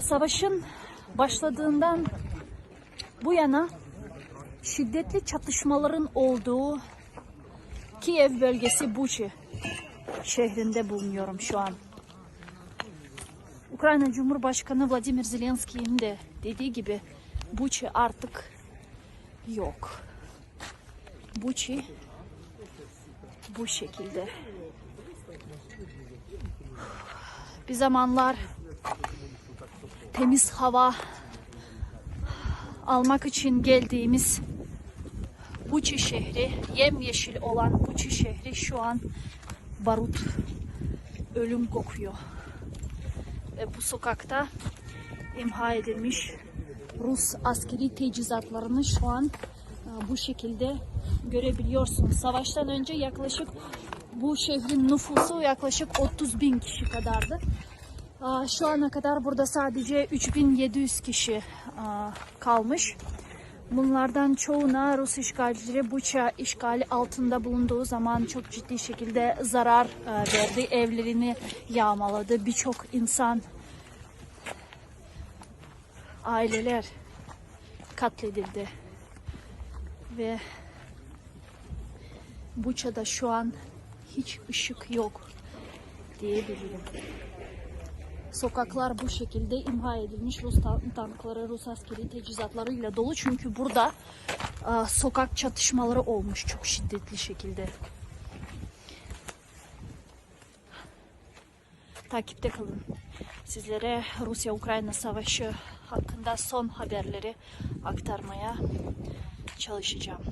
Savaşın başladığından bu yana şiddetli çatışmaların olduğu Kiev bölgesi Buçi şehrinde bulunuyorum şu an. Ukrayna Cumhurbaşkanı Vladimir Zelenski'nin de dediği gibi Buçi artık yok. Buçi bu şekilde. Bir zamanlar temiz hava almak için geldiğimiz Buçi şehri, yemyeşil olan Buçi şehri şu an barut, ölüm kokuyor. Ve bu sokakta imha edilmiş Rus askeri teçhizatlarını şu an e, bu şekilde görebiliyorsunuz. Savaştan önce yaklaşık bu şehrin nüfusu yaklaşık 30 bin kişi kadardı. Şu ana kadar burada sadece 3700 kişi kalmış. Bunlardan çoğuna Rus işgalcileri Buça işgali altında bulunduğu zaman çok ciddi şekilde zarar verdi. Evlerini yağmaladı. Birçok insan, aileler katledildi. Ve Buça'da şu an hiç ışık yok diyebilirim. Sokaklar bu şekilde imha edilmiş Rus tan- tankları, Rus askeri teçhizatlarıyla dolu. Çünkü burada e, sokak çatışmaları olmuş çok şiddetli şekilde. Takipte kalın. Sizlere Rusya-Ukrayna savaşı hakkında son haberleri aktarmaya çalışacağım.